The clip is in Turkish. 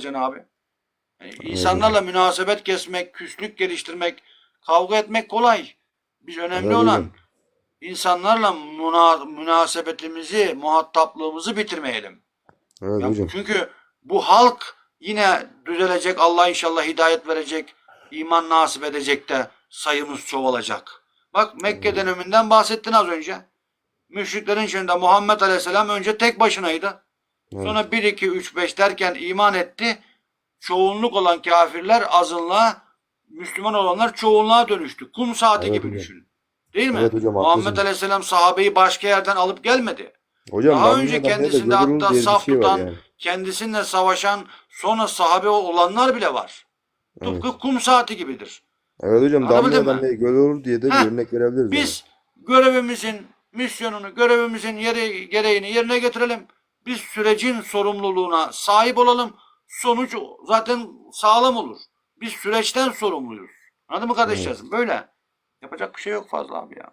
Can abi. Yani insanlarla münasebet kesmek, küslük geliştirmek, kavga etmek kolay. Biz önemli Evet olan insanlarla muna- münasebetimizi, muhataplığımızı bitirmeyelim. Evet Ya hocam. çünkü bu halk yine düzelecek. Allah inşallah hidayet verecek. iman nasip edecek de sayımız çoğalacak. Bak Mekke döneminden bahsettin az önce. Müşriklerin içinde Muhammed Aleyhisselam önce tek başınaydı. Evet. Sonra 1, 2, 3, 5 derken iman etti. Çoğunluk olan kafirler azınlığa, Müslüman olanlar çoğunluğa dönüştü. Kum saati Evet gibi hocam. düşün. Değil mi? Evet hocam, Muhammed haklısın. Aleyhisselam sahabeyi başka yerden alıp gelmedi. Hocam Daha önce kendisinde hatta saf şey tutan, yani. kendisininle savaşan, sonra sahabe olanlar bile var. Tıpkı kum saati gibidir. Evet hocam Anlatabildim damlaya göl olur diye de bir Heh, örnek verebiliriz. Biz görevimizin, misyonunu, görevimizin yeri, gereğini yerine getirelim. Biz sürecin sorumluluğuna sahip olalım. Sonuç zaten sağlam olur. Biz süreçten sorumluyuz. Anladın mı kardeşlerim? Böyle. Yapacak bir şey yok fazla abi ya.